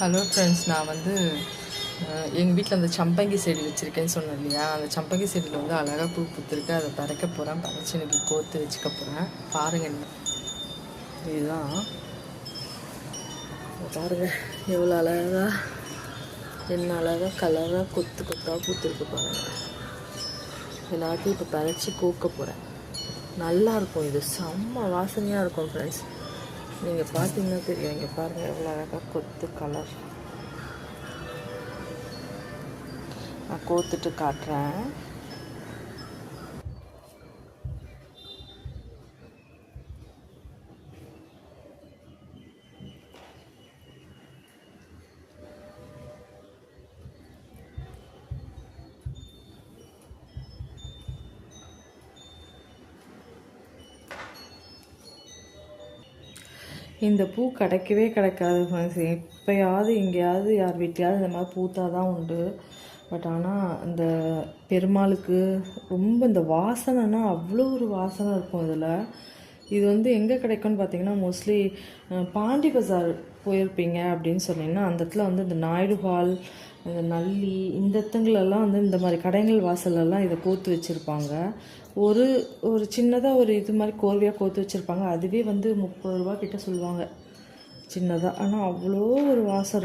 Hello friends நான் வந்து எங்கள் வீட்டில் அந்த சம்பங்கி செடி வச்சுருக்கேன்னு சொன்னேன் இல்லையா? அந்த சம்பங்கி செடியில் வந்து அழகாக பூ பூத்துருக்கு. அதை பறக்க போகிறேன் பறச்சு எனக்கு கோர்த்து வச்சுக்க போகிறேன் பாருங்கள் இதுதான். பாருங்கள் பாருங்க எவ்வளோ அழகா என்ன அழகாக கலராக கொத்து கொத்தாக பூத்துருக்கு பாருங்க. எல்லாத்தையும் இப்போ பறச்சு கூக்க போகிறேன் நல்லா இருக்கும் இது. செம்ம வாசனையாக இருக்கும் ஃப்ரெண்ட்ஸ் நீங்கள் பார்த்தீங்கன்னா தெரியும். இங்கே பாருங்கள் எவ்வளோ அழகாக கொத்து கலர் நான் கோத்துட்டு காட்டுறேன். இந்த பூ கிடைக்கவே கிடைக்காது ஃப்ரெண்ட்ஸ் எப்போயாவது எங்கேயாவது யார் வீட்டையாவது இந்த மாதிரி பூத்தா தான் உண்டு. பட் ஆனால் இந்த பெருமாளுக்கு ரொம்ப இந்த வாசனைனா அவ்வளோ ஒரு வாசனை இருக்கும் இதில். இது வந்து எங்கே கிடைக்கும்னு பார்த்தீங்கன்னா மோஸ்ட்லி பாண்டி பஜார் போயிருப்பீங்க அப்படின்னு சொன்னீங்கன்னா அந்த இடத்துல வந்து இந்த நாயுடு ஹால் நல்லி இந்த இடத்துங்களெல்லாம் வந்து இந்த மாதிரி கடைகள் வாசலெல்லாம் இதை கோத்து வச்சுருப்பாங்க. ஒரு ஒரு சின்னதாக ஒரு இது மாதிரி கோர்வையாக கோத்து வச்சுருப்பாங்க. அதுவே வந்து முப்பது ரூபா கிட்ட சொல்லுவாங்க. சின்னதாக ஆனால் அவ்வளோ ஒரு வாசம்.